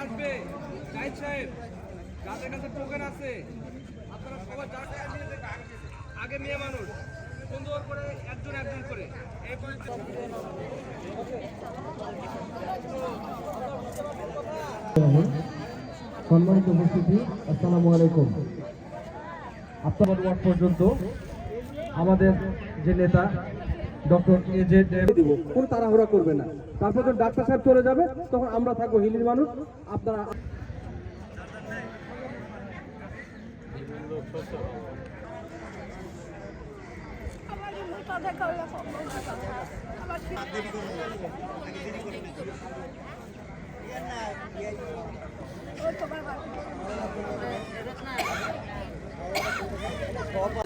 আসবে সাহেব কাছে আপনারা সবাই আগে মেয়ে মানুষ করে একজন একজন সম্মানিত উপস্থিতি, আসসালামু আলাইকুম। আপনার পর্যন্ত আমাদের যে নেতা ডক্টর এ জে দিব কোন তাড়াহুড়া করবে না। তারপর যখন ডাক্তার সাহেব চলে যাবে, তখন আমরা থাকব হিলির মানুষ। আপনারা তোমার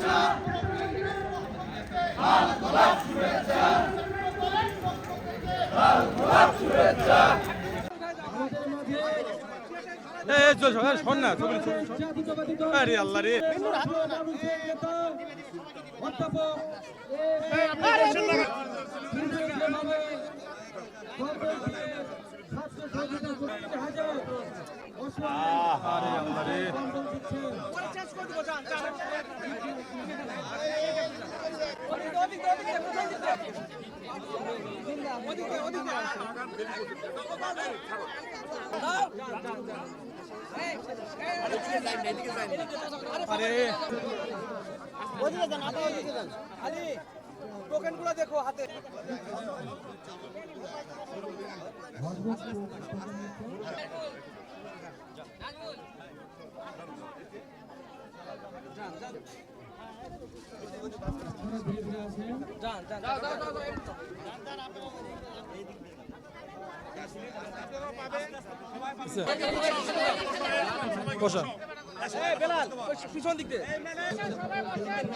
শোন না আরে আল্লাহ রে। আরে আল্লাহ রে আরে আলী টোকেনগুলো দেখো হাতে যান যান বসা। পিছন দিক দিয়ে সবাই বসেন